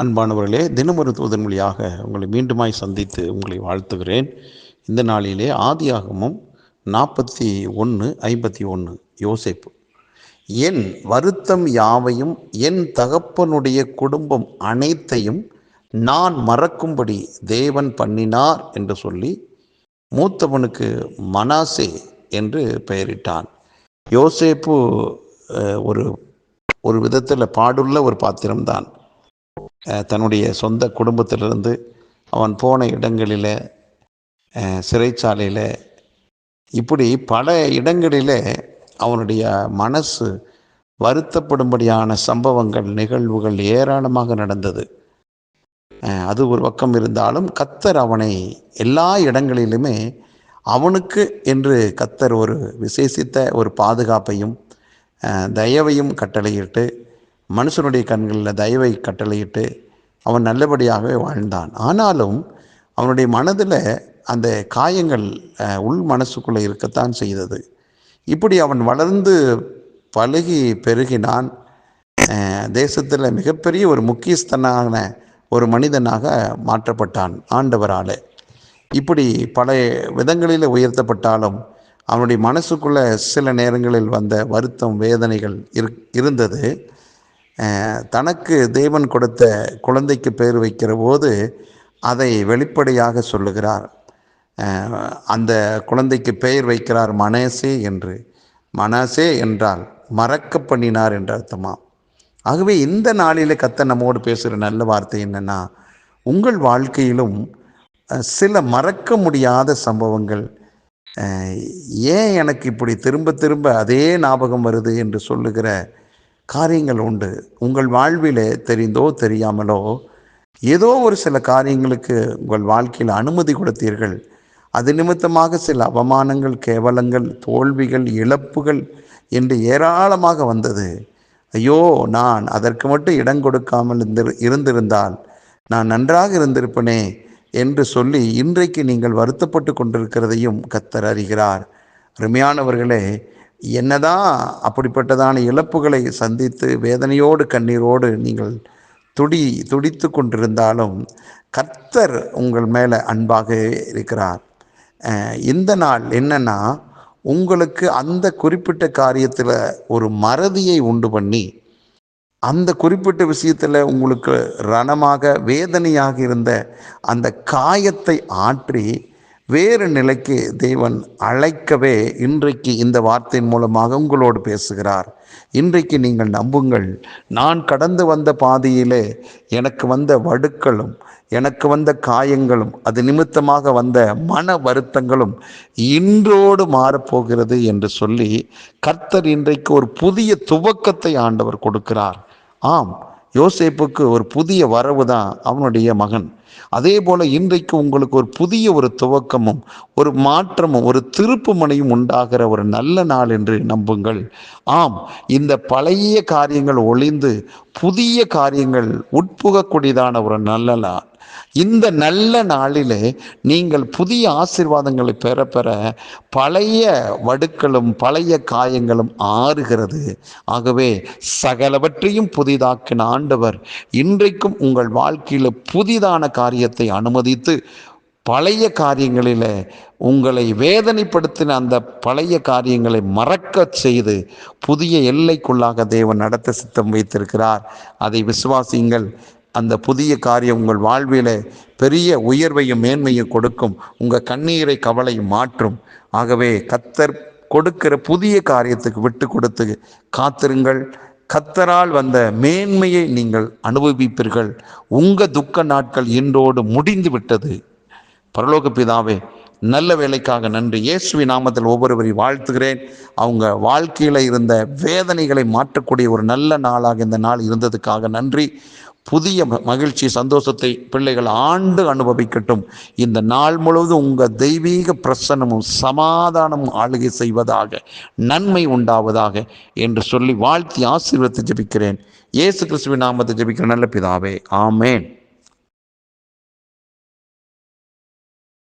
அன்பானவர்களே தினமொரு தூதன் மொழியாக உங்களை மீண்டுமாய் சந்தித்து உங்களை வாழ்த்துகிறேன். இந்த நாளிலே ஆதியாகமும் நாற்பத்தி ஒன்று ஐம்பத்தி ஒன்று யோசேப்பு. என் வருத்தம் யாவையும் என் தகப்பனுடைய குடும்பம் அனைத்தையும் நான் மறக்கும்படி தேவன் பண்ணினார் என்று சொல்லி மூத்தவனுக்கு மனாசே என்று பெயரிட்டான். யோசேப்பு ஒரு ஒரு விதத்தில் பாடுள்ள ஒரு பாத்திரம்தான். தன்னுடைய சொந்த குடும்பத்திலிருந்து அவன் போன இடங்களில் சிறைச்சாலையில் இப்படி பல இடங்களில் அவனுடைய மனசு வருத்தப்படும்படியான சம்பவங்கள் நிகழ்வுகள் ஏராளமாக நடந்தது. அது ஒரு பக்கம் இருந்தாலும் கத்தர் அவனை எல்லா இடங்களிலுமே அவனுக்கு என்று கத்தர் ஒரு விசேஷித்த ஒரு பாதுகாப்பையும் தயவையும் கட்டளையிட்டு மனுஷனுடைய கண்களில் தயவை கட்டளையிட்டு அவன் நல்லபடியாகவே வாழ்ந்தான். ஆனாலும் அவனுடைய மனதில் அந்த காயங்கள் உள் மனசுக்குள்ளே இருக்கத்தான் செய்தது. இப்படி அவன் வளர்ந்து பழகி பெருகினான். தேசத்தில் மிகப்பெரிய ஒரு முக்கியஸ்தனான ஒரு மனிதனாக மாற்றப்பட்டான் ஆண்டவரால். இப்படி பல விதங்களில் உயர்த்தப்பட்டாலும் அவனுடைய மனசுக்குள்ளே சில நேரங்களில் வந்த வருத்தம் வேதனைகள் இருந்தது. தனக்கு தேவன் கொடுத்த குழந்தைக்கு பேர் வைக்கிற போது அதை வெளிப்படையாக சொல்லுகிறார். அந்த குழந்தைக்கு பெயர் வைக்கிறார் மனசே என்று. மனசே என்றால் மறக்க பண்ணினார் என்று அர்த்தமா? ஆகவே இந்த நாளில் கத்த நம்மோடு பேசுகிற நல்ல வார்த்தை என்னன்னா உங்கள் வாழ்க்கையிலும் சில மறக்க முடியாத சம்பவங்கள் ஏன் எனக்கு இப்படி திரும்ப திரும்ப அதே ஞாபகம் வருது என்று சொல்லுகிற காரியங்கள் உண்டு. உங்கள் வாழ்விலே தெரிந்தோ தெரியாமலோ ஏதோ ஒரு சில காரியங்களுக்கு உங்கள் வாழ்க்கையில் அனுமதி கொடுத்தீர்கள். அது நிமித்தமாக சில அவமானங்கள் கேவலங்கள் தோல்விகள் இழப்புகள் என்று ஏராளமாக வந்தது. ஐயோ நான் அதற்கு மட்டும் இடம் கொடுக்காமல் இருந்திருந்தால் நான் நன்றாக இருந்திருப்பனே என்று சொல்லி இன்றைக்கு நீங்கள் வருத்தப்பட்டு கொண்டிருக்கிறதையும் கத்தர் அறிகிறார். அருமையானவர்களே என்னதான் அப்படிப்பட்டதான இழப்புகளை சந்தித்து வேதனையோடு கண்ணீரோடு நீங்கள் துடி துடித்து கொண்டிருந்தாலும் கர்த்தர் உங்கள் மேலே அன்பாக இருக்கிறார். இந்த நாள் என்னென்னா உங்களுக்கு அந்த குறிப்பிட்ட காரியத்தில் ஒரு மறதியை உண்டு பண்ணி அந்த குறிப்பிட்ட விஷயத்தில் உங்களுக்கு ரணமாக வேதனையாக இருந்த அந்த காயத்தை ஆற்றி வேறு நிலைக்கு தேவன் அழைக்கவே இன்றைக்கு இந்த வார்த்தையின் மூலமாக உங்களோடு பேசுகிறார். இன்றைக்கு நீங்கள் நம்புங்கள் நான் கடந்து வந்த பாதையிலே எனக்கு வந்த வடுக்களும் எனக்கு வந்த காயங்களும் அது நிமித்தமாக வந்த மன வருத்தங்களும் இன்றோடு மாறப்போகிறது என்று சொல்லி கர்த்தர் இன்றைக்கு ஒரு புதிய துவக்கத்தை ஆண்டவர் கொடுக்கிறார். ஆம் யோசேப்புக்கு ஒரு புதிய வரவு தான் அவனுடைய மகன். அதே போல இன்றைக்கு உங்களுக்கு ஒரு புதிய ஒரு துவக்கமும் ஒரு மாற்றமும் ஒரு திருப்புமனையும் உண்டாகிற ஒரு நல்ல நாள் என்று நம்புங்கள். ஆம் இந்த பழைய காரியங்கள் ஒளிந்து புதிய காரியங்கள் உட்புகக்கூடியதான ஒரு நல்ல நாள். இந்த நல்ல நாளிலே நீங்கள் புதிய ஆசீர்வாதங்களை பெற பெற பழைய வடுக்களும் பழைய காயங்களும் ஆறுகிறது. ஆகவே சகலவற்றையும் புதிதாக்கின ஆண்டவர் இன்றைக்கும் உங்கள் வாழ்க்கையில் புதிதான காரியத்தை அனுமதித்து பழைய காரியங்களில் உங்களை வேதனைப்படுத்தின அந்த பழைய காரியங்களை மறக்க செய்து புதிய எல்லைக்குள்ளாக தேவன் நடத்த சித்தம் வைத்திருக்கிறார். அதை விசுவாசியுங்கள். அந்த புதிய காரியம் உங்கள் வாழ்வில் பெரிய உயர்வையும் மேன்மையும் கொடுக்கும். உங்கள் கண்ணீரை கவலை மாற்றும். ஆகவே கத்தர் கொடுக்கிற புதிய காரியத்துக்கு விட்டு கொடுத்து காத்திருங்கள். கத்தரால் வந்த மேன்மையை நீங்கள் அனுபவிப்பீர்கள். உங்கள் துக்க நாட்கள் இன்றோடு முடிந்து விட்டது. பரலோக பிதாவே நல்ல வேலைக்காக நன்றி. இயேசுவி நாமத்தில் ஒவ்வொருவரையும் வாழ்த்துகிறேன். அவங்க வாழ்க்கையில் இருந்த வேதனைகளை மாற்றக்கூடிய ஒரு நல்ல நாளாக இந்த நாள் இருந்ததுக்காக நன்றி. புதிய ம- மகிழ்ச்சி சந்தோஷத்தை பிள்ளைகள் ஆண்டு அனுபவிக்கட்டும். இந்த நாள் முழுவதும் உங்கள் தெய்வீக பிரசன்னமும் சமாதானமும் ஆளுகை செய்வதாக நன்மை உண்டாவதாக என்று சொல்லி வாழ்த்தி ஆசீர்வத்தை ஜெபிக்கிறேன். இயேசு கிறிஸ்துவின் நாமத்தை ஜபிக்கிற நல்ல பிதாவே ஆமேன்.